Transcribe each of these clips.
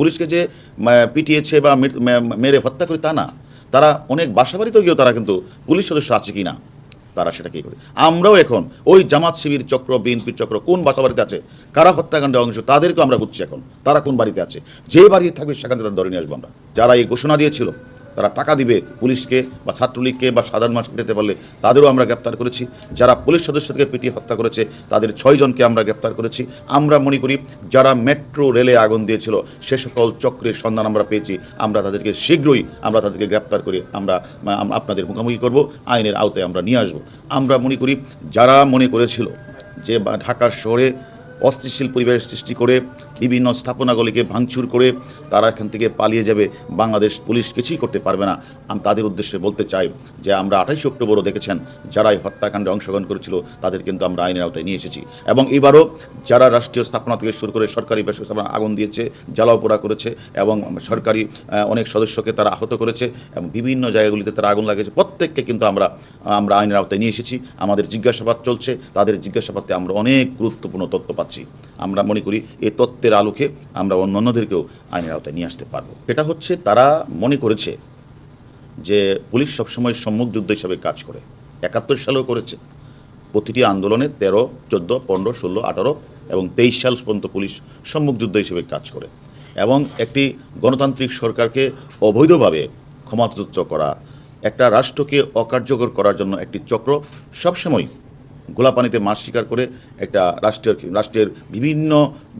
পুলিশকে যে পিটিয়েছে বা মেরে হত্যা করে তা না। তারা অনেক বাসাবাড়িতে গিয়েও তারা কিন্তু পুলিশ সদস্য আছে কি না, তারা সেটা কী করে? আমরাও এখন ওই জামাত শিবির চক্র, বিএনপির চক্র, কোন বাসাবাড়িতে আছে, কারা হত্যাকাণ্ডে অংশ, তাদেরকেও আমরা বুঝছি এখন, তারা কোন বাড়িতে আছে। যে বাড়িতে থাকবে সেখান থেকে তারা ধরে নিয়ে আসব আমরা। যারা এই ঘোষণা দিয়েছিল তারা টাকা দিবে পুলিশকে বা ছাত্রলীগকে বা সাধারণ মানুষকে পেতে পারলে তাদেরও আমরা গ্রেপ্তার করেছি। যারা পুলিশ সদস্যদেরকে পিটিয়ে হত্যা করেছে, তাদের ছয়জনকে আমরা গ্রেপ্তার করেছি। আমরা মনে করি যারা মেট্রো রেলে আগুন দিয়েছিল, সে সকল চক্রের সন্ধান আমরা পেয়েছি। আমরা তাদেরকে শীঘ্রই আমরা তাদেরকে গ্রেপ্তার করে আমরা আপনাদের মুখোমুখি করব, আইনের আওতায় আমরা নিয়ে আসব। আমরা মনে করি যারা মনে করেছিল যে ঢাকা শহরে অস্থিতিশীল পরিবেশ সৃষ্টি করে বিভিন্ন স্থাপনাগুলিকে ভাঙচুর করে তারা এখান থেকে পালিয়ে যাবে। বাংলাদেশ পুলিশ কিছুই করতে পারবে না। আমি তাদের উদ্দেশ্যে বলতে চাই যে আমরা আঠাইশে অক্টোবরও দেখেছেন যারা এই হত্যাকাণ্ডে অংশগ্রহণ করেছিল, তাদের কিন্তু আমরা আইনের আওতায় নিয়ে এসেছি। এবং এবারও যারা রাষ্ট্রীয় স্থাপনা থেকে শুরু করে সরকারি বেসরকারি স্থাপনা আগুন দিয়েছে, জ্বালাও পোড়া করেছে এবং সরকারি অনেক সদস্যকে তারা আহত করেছে এবং বিভিন্ন জায়গাগুলিতে তারা আগুন লাগিয়েছে, প্রত্যেককে কিন্তু আমরা আমরা আইনের আওতায় নিয়ে এসেছি। আমাদের জিজ্ঞাসাবাদ চলছে, তাদের জিজ্ঞাসাবাদে আমরা অনেক গুরুত্বপূর্ণ তথ্য পাচ্ছি। আমরা মনে করি এ তত্ত্বের আলোকে আমরা অন্যান্যদেরকেও আইনের আওতায় নিয়ে আসতে পারব। এটা হচ্ছে তারা মনে করেছে যে পুলিশ সবসময় সম্মুখ যুদ্ধ হিসাবে কাজ করে। একাত্তর সালেও করেছে। প্রতিটি আন্দোলনে তেরো, চোদ্দ, পনেরো, ষোলো, আঠারো এবং তেইশ সাল পর্যন্ত পুলিশ সম্মুখ যুদ্ধ হিসেবে কাজ করে এবং একটি গণতান্ত্রিক সরকারকে অবৈধভাবে ক্ষমতাচ্যুত করা, একটা রাষ্ট্রকে অকার্যকর করার জন্য একটি চক্র সবসময় গোলাপানিতে মাছ শিকার করে একটা রাষ্ট্রের রাষ্ট্রের বিভিন্ন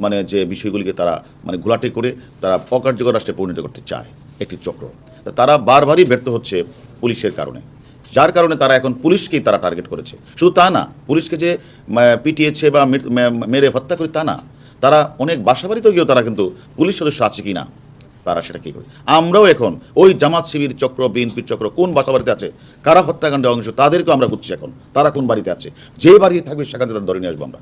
মানে যে বিষয়গুলিকে তারা মানে ঘোলাটে করে তারা অকার্যকর রাষ্ট্রে পরিণত করতে চায় একটি চক্র। তারা বারবারই ব্যর্থ হচ্ছে পুলিশের কারণে। যার কারণে তারা এখন পুলিশকেই তারা টার্গেট করেছে। শুধু তা না, পুলিশকে যে পিটিয়েছে বা মেরে হত্যা করে তা না। তারা অনেক বাসাবাড়িতে গিয়েও তারা কিন্তু পুলিশ সদস্য আছে কি না তারা সেটা কী করে আমরাও এখন ওই জামাত শিবির চক্র বিএনপির চক্র কোন বাসাবাড়িতে আছে, কারা হত্যাকাণ্ডে অংশ, তাদেরকেও আমরা খুঁজছি এখন, তারা কোন বাড়িতে আছে, যে বাড়িতে থাকবে সেখান তাদের ধরে নিয়ে আসব আমরা।